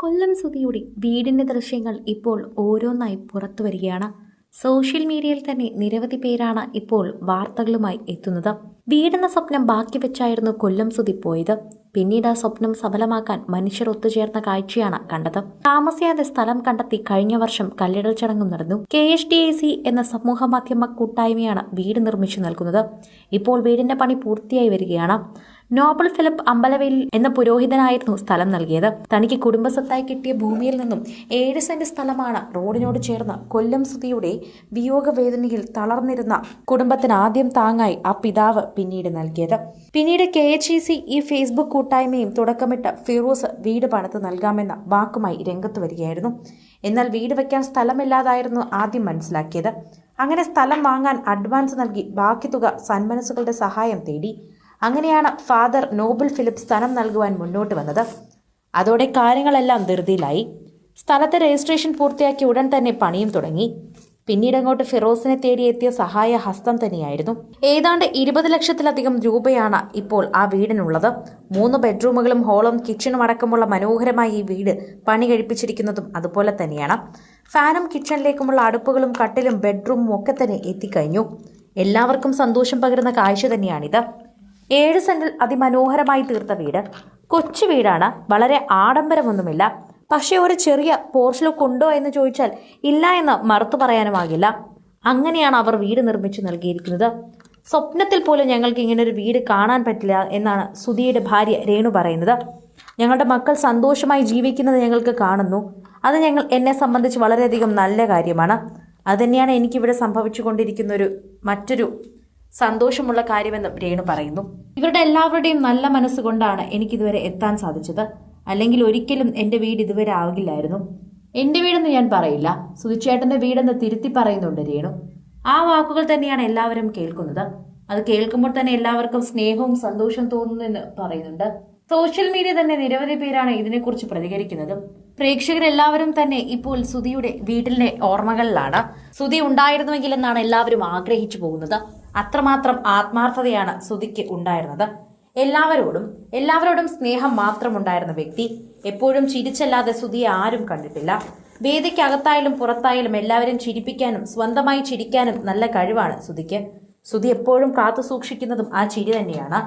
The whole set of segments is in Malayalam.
കൊല്ലം സുധിയുടെ വീടിന്റെ ദൃശ്യങ്ങൾ ഇപ്പോൾ ഓരോന്നായി പുറത്തു വരികയാണ്. സോഷ്യൽ മീഡിയയിൽ തന്നെ നിരവധി പേരാണ് ഇപ്പോൾ വാർത്തകളുമായി എത്തുന്നത്. വീടെന്ന സ്വപ്നം ബാക്കി വെച്ചായിരുന്നു കൊല്ലം സുധി പോയത്. പിന്നീട് ആ സ്വപ്നം സഫലമാക്കാൻ മനുഷ്യർ ഒത്തുചേർന്ന കാഴ്ചയാണ് കണ്ടത്. താമസിയാതെ സ്ഥലം കണ്ടെത്തി കഴിഞ്ഞ വർഷം കല്ലിടൽ ചടങ്ങും നടന്നു. K H D I C എന്ന സമൂഹ മാധ്യമ കൂട്ടായ്മയാണ് വീട് നിർമ്മിച്ചു നൽകുന്നത്. ഇപ്പോൾ വീടിന്റെ പണി പൂർത്തിയായി വരികയാണ്. നോബൽ ഫിലിപ്പ് അമ്പലവേൽ എന്ന പുരോഹിതനായിരുന്നു സ്ഥലം നൽകിയത്. തനിക്ക് കുടുംബസ്വത്തായി കിട്ടിയ ഭൂമിയിൽ നിന്നും ഏഴ് സെന്റ് സ്ഥലമാണ് റോഡിനോട് ചേർന്ന് കൊല്ലം സുതിയുടെ വിയോഗവേദനയിൽ തളർന്നിരുന്ന കുടുംബത്തിന് ആദ്യം താങ്ങായി ആ പിതാവ് പിന്നീട് നൽകിയത്. പിന്നീട് കെ എച്ച് ഇ സി ഈ ഫേസ്ബുക്ക് കൂട്ടായ്മയും തുടക്കമിട്ട് ഫിറൂസ് വീട് പണിത് നൽകാമെന്ന വാക്കുമായി രംഗത്ത് വരികയായിരുന്നു. എന്നാൽ വീട് വയ്ക്കാൻ സ്ഥലമില്ലാതായിരുന്നു ആദ്യം മനസ്സിലാക്കിയത്. അങ്ങനെ സ്ഥലം വാങ്ങാൻ അഡ്വാൻസ് നൽകി ബാക്കി തുക സന്മനസ്സുകളുടെ സഹായം തേടി. അങ്ങനെയാണ് ഫാദർ നോബിൾ ഫിലിപ്പ് സ്ഥലം നൽകുവാൻ മുന്നോട്ട് വന്നത്. അതോടെ കാര്യങ്ങളെല്ലാം ധൃതിയിലായി. സ്ഥലത്തെ രജിസ്ട്രേഷൻ പൂർത്തിയാക്കി ഉടൻ തന്നെ പണിയും തുടങ്ങി. പിന്നീട് അങ്ങോട്ട് ഫിറോസിനെ തേടിയെത്തിയ സഹായ ഹസ്തം തന്നെയായിരുന്നു. ഏതാണ്ട് ഇരുപത് ലക്ഷത്തിലധികം രൂപയാണ് ഇപ്പോൾ ആ വീടിനുള്ളത്. മൂന്ന് ബെഡ്റൂമുകളും ഹോളും കിച്ചണും അടക്കമുള്ള മനോഹരമായ ഈ വീട് പണി കഴിപ്പിച്ചിരിക്കുന്നതും അതുപോലെ തന്നെയാണ്. ഫാനും കിച്ചണിലേക്കുമുള്ള അടുപ്പുകളും കട്ടിലും ബെഡ്റൂമും ഒക്കെ തന്നെ എത്തിക്കഴിഞ്ഞു. എല്ലാവർക്കും സന്തോഷം പകരുന്ന കാഴ്ച തന്നെയാണിത്. ഏഴ് സെന്റിൽ അതിമനോഹരമായി തീർത്ത വീട്. കൊച്ചു വീടാണ്. വളരെ ആഡംബരമൊന്നുമില്ല. പക്ഷേ ഒരു ചെറിയ പോർച്ച് ലുക്ക് ഉണ്ടോ എന്ന് ചോദിച്ചാൽ ഇല്ല എന്ന് മറുത്തു പറയാനുമാകില്ല അങ്ങനെയാണ് അവർ വീട് നിർമ്മിച്ചു നൽകിയിരിക്കുന്നത്. സ്വപ്നത്തിൽ പോലും ഞങ്ങൾക്ക് ഇങ്ങനെ ഒരു വീട് കാണാൻ പറ്റില്ല എന്നാണ് സുധിയുടെ ഭാര്യ രേണു പറയുന്നത്. ഞങ്ങളുടെ മക്കൾ സന്തോഷമായി ജീവിക്കുന്നത് ഞങ്ങൾക്ക് കാണുന്നു. അത് ഞങ്ങൾ എന്നെ സംബന്ധിച്ച് വളരെയധികം നല്ല കാര്യമാണ്. അതുതന്നെയാണ് എനിക്കിവിടെ സംഭവിച്ചു കൊണ്ടിരിക്കുന്ന ഒരു മറ്റൊരു സന്തോഷമുള്ള കാര്യമെന്നും രേണു പറയുന്നു. ഇവരുടെ എല്ലാവരുടെയും നല്ല മനസ്സുകൊണ്ടാണ് എനിക്കിതുവരെ എത്താൻ സാധിച്ചത്. അല്ലെങ്കിൽ ഒരിക്കലും എന്റെ വീട് ഇതുവരെ ആകില്ലായിരുന്നു. എന്റെ വീടെന്ന് ഞാൻ പറയില്ല. സുധിച്ചേട്ടന്റെ വീടെന്ന് തിരുത്തി പറയുന്നുണ്ട് രേണു. ആ വാക്കുകൾ തന്നെയാണ് എല്ലാവരും കേൾക്കുന്നത്. അത് കേൾക്കുമ്പോൾ തന്നെ എല്ലാവർക്കും സ്നേഹവും സന്തോഷം തോന്നുന്നു എന്ന് പറയുന്നുണ്ട്. സോഷ്യൽ മീഡിയ തന്നെ നിരവധി പേരാണ് ഇതിനെക്കുറിച്ച് പ്രതികരിക്കുന്നത്. പ്രേക്ഷകരെല്ലാവരും തന്നെ ഇപ്പോൾ സുധിയുടെ വീട്ടിലെ ഓർമ്മകളിലാണ്. സുധി ഉണ്ടായിരുന്നുവെങ്കിൽ എന്നാണ് എല്ലാവരും ആഗ്രഹിച്ചു പോകുന്നത്. അത്രമാത്രം ആത്മാർത്ഥതയാണ് സുധിക്ക് ഉണ്ടായിരുന്നത്. എല്ലാവരോടും എല്ലാവരോടും സ്നേഹം മാത്രം ഉണ്ടായിരുന്ന വ്യക്തി എപ്പോഴും ചിരിച്ചല്ലാതെ സുധിയെ ആരും കണ്ടിട്ടില്ല. വേദിക്കകത്തായാലും പുറത്തായാലും എല്ലാവരും ചിരിപ്പിക്കാനും സ്വന്തമായി ചിരിക്കാനും നല്ല കഴിവാണ് സുധിക്ക്. സുധി എപ്പോഴും കാത്തു സൂക്ഷിക്കുന്നതും ആ ചിരി തന്നെയാണ്.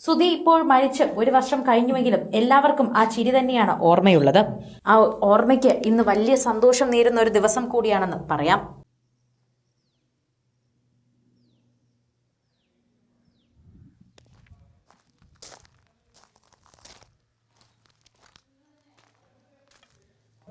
സുധി ഇപ്പോൾ മരിച്ച് ഒരു വർഷം കഴിഞ്ഞുവെങ്കിലും എല്ലാവർക്കും ആ ചിരി തന്നെയാണ് ഓർമ്മയുള്ളത്. ആ ഓർമ്മയ്ക്ക് ഇന്ന് വലിയ സന്തോഷം നേരുന്ന ഒരു ദിവസം കൂടിയാണെന്ന് പറയാം.